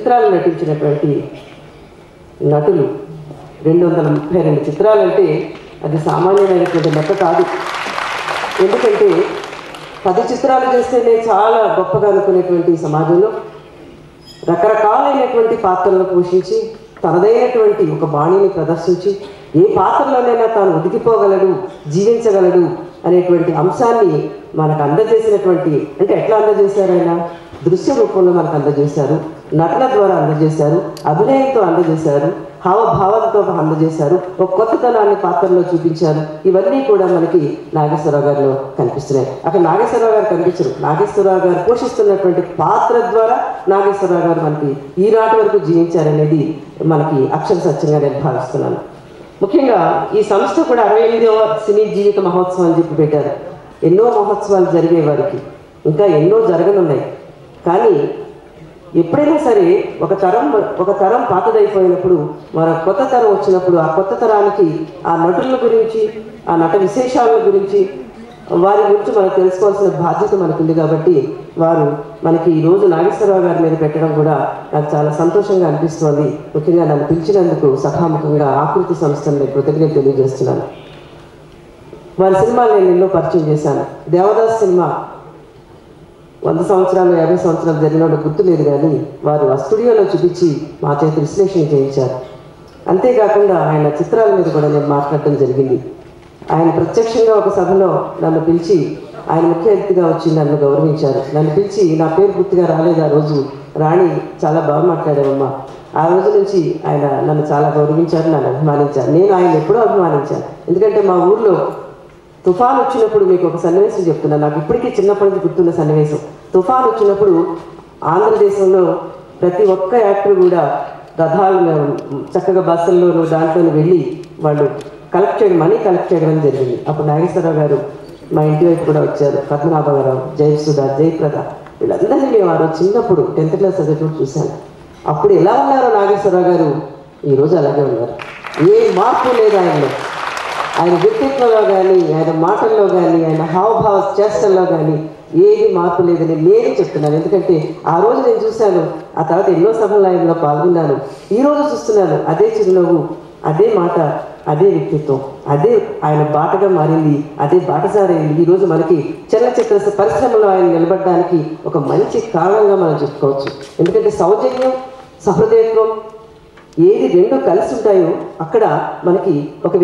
చిత్రాలు నటించినటువంటి నటులు. రెండు వందల ముప్పై రెండు చిత్రాలంటే అది సామాన్యమైనటువంటి లెక్క కాదు. ఎందుకంటే పది చిత్రాలు చేస్తేనే చాలా గొప్పగా అనుకునేటువంటి సమాజంలో రకరకాలైనటువంటి పాత్రలను పోషించి తనదైనటువంటి ఒక బాణిని ప్రదర్శించి ఏ పాత్రలోనైనా తాను ఉదికిపోగలడు జీవించగలడు అనేటువంటి అంశాన్ని మనకు అందజేసినటువంటి అంటే ఎట్లా అందజేశారు ఆయన? దృశ్య రూపంలో మనకు అందజేశారు. నటన ద్వారా అందజేశారు అభినయంతో అందజేశారు హావభావాలతో అందజేశారు ఒక కొత్తతనాన్ని పాత్రలో చూపించారు. ఇవన్నీ కూడా మనకి నాగేశ్వరరావు గారిలో కనిపిస్తున్నాయి. అక్కడ నాగేశ్వరరావు గారు కనిపించరు. నాగేశ్వరరావు గారు పోషిస్తున్నటువంటి పాత్ర ద్వారా నాగేశ్వరరావు గారు మనకి ఈనాటి వరకు జీవించారనేది మనకి అక్షర సత్యంగా నేను భావిస్తున్నాను. ముఖ్యంగా ఈ సంస్థ కూడా అరవై ఎనిమిదవ సినీ జీవిత మహోత్సవం అని చెప్పి పెట్టారు. ఎన్నో మహోత్సవాలు జరిగే వారికి. ఇంకా ఎన్నో జరగనున్నాయి. కానీ ఎప్పుడైనా సరే ఒక తరం ఒక తరం పాతదైపోయినప్పుడు మరో కొత్త తరం వచ్చినప్పుడు ఆ కొత్త తరానికి ఆ నటుల గురించి ఆ నట విశేషాల గురించి వారి గురించి మనం తెలుసుకోవాల్సిన బాధ్యత మనకుంది కాబట్టి వారు మనకి ఈ రోజు నాగేశ్వరరావు గారి మీద పెట్టడం కూడా నాకు చాలా సంతోషంగా అనిపిస్తోంది. ముఖ్యంగా నన్ను పిలిచినందుకు సభాముఖంగా ఆకృతి సంస్థని కృతజ్ఞత తెలియజేస్తున్నాను. వారి సినిమాలు నేను ఎన్నో పరిచయం చేశాను. దేవదాస్ సినిమా వంద సంవత్సరాలు యాభై సంవత్సరాలు జరిగిన వాళ్ళు గుర్తులేదు కానీ వారు ఆ స్టూడియోలో చూపించి మా చేత విశ్లేషణ చేయించారు. అంతేకాకుండా ఆయన చిత్రాల మీద కూడా నేను మాట్లాడటం జరిగింది. ఆయన ప్రత్యక్షంగా ఒక సభలో నన్ను పిలిచి ఆయన ముఖ్య అతిథిగా వచ్చి నన్ను గౌరవించారు. నన్ను పిలిచి నా పేరు గుర్తుగా రాలేదు ఆ రోజు రాణి చాలా బాగా మాట్లాడామమ్మా ఆ రోజు నుంచి ఆయన నన్ను చాలా గౌరవించారు నన్ను అభిమానించారు. నేను ఆయన ఎప్పుడూ అభిమానించాను. ఎందుకంటే మా ఊర్లో తుఫాన్ వచ్చినప్పుడు మీకు ఒక సన్నివేశం చెప్తున్నాను నాకు ఇప్పటికీ చిన్నప్పటి నుంచి గుర్తున్న సన్నివేశం. తుఫాన్ వచ్చినప్పుడు ఆంధ్రదేశంలో ప్రతి ఒక్క యాక్టర్ కూడా రథాలను చక్కగా బస్సుల్లోనూ దాంట్లోనూ వెళ్ళి వాళ్ళు కలెక్ట్ చేయడం మనీ కలెక్ట్ చేయడం జరిగింది. అప్పుడు నాగేశ్వరరావు గారు మా ఇంటి వైపు కూడా వచ్చారు. పద్మనాభరావు జయసుధ జయప్రద వీళ్ళందరినీ మేము ఆ రోజు చిన్నప్పుడు టెన్త్ క్లాస్ చదివేటప్పుడు చూశాను. అప్పుడు ఎలా ఉన్నారో నాగేశ్వరరావు గారు ఈరోజు అలాగే ఉన్నారు. ఏ మార్పు లేదు ఆయనలో. ఆయన వ్యక్తిత్వంలో కానీ ఆయన మాటల్లో కానీ ఆయన హావభావ చేష్టల్లో కానీ ఏది మార్పు లేదని నేను చెప్తున్నాను. ఎందుకంటే ఆ రోజు నేను చూశాను ఆ తర్వాత ఎన్నో సభల్లో ఆయనలో పాల్గొన్నాను. ఈ రోజు చూస్తున్నాను అదే చిరునవ్వు అదే మాట అదే వ్యక్తిత్వం అదే ఆయన బాటగా మారింది అదే బాటసారైంది. ఈ రోజు మనకి చలనచిత్ర పరిశ్రమలో ఆయన నిలబడడానికి ఒక మంచి కారణంగా మనం చెప్పుకోవచ్చు. ఎందుకంటే సౌజన్యం సహృదయత్వం ఏది రెండు కలిసి ఉంటాయో అక్కడ మనకి ఒక